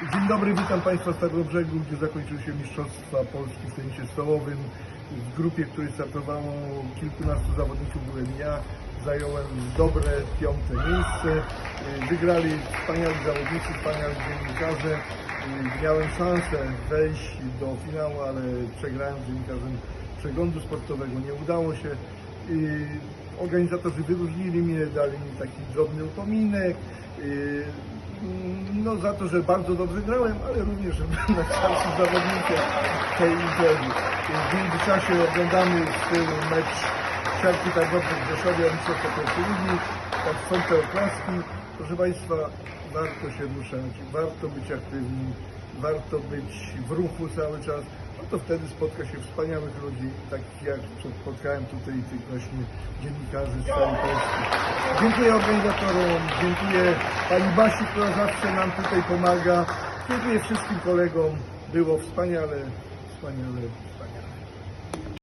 Dzień dobry, witam Państwa z Tarnobrzegu, gdzie zakończyły się Mistrzostwa Polski w tenisie stołowym. W grupie, w której startowało kilkunastu zawodników byłem ja. Zająłem dobre piąte miejsce. Wygrali wspaniali zawodnicy, wspaniali dziennikarze. Miałem szansę wejść do finału, ale przegrałem z dziennikarzem przeglądu sportowego. Nie udało się. Organizatorzy wyróżnili mnie, dali mi taki drobny upominek. No za to, że bardzo dobrze grałem, ale również, że byłem najstarszym zawodnikiem tej imprezy. W międzyczasie oglądamy mecz siatki targowej w Rzeszowie, o Mistrzostwa Polskiej Ligi, tak oklaski. Proszę Państwa, warto się ruszać, warto być aktywnym, warto być w ruchu cały czas, no to wtedy spotka się wspaniałych ludzi, takich jak spotkałem tutaj tych właśnie dziennikarzy z całej Polski. Dziękuję organizatorom, dziękuję Pani Basi, która zawsze nam tutaj pomaga. Dziękuję wszystkim kolegom. Było wspaniale, wspaniale, wspaniale.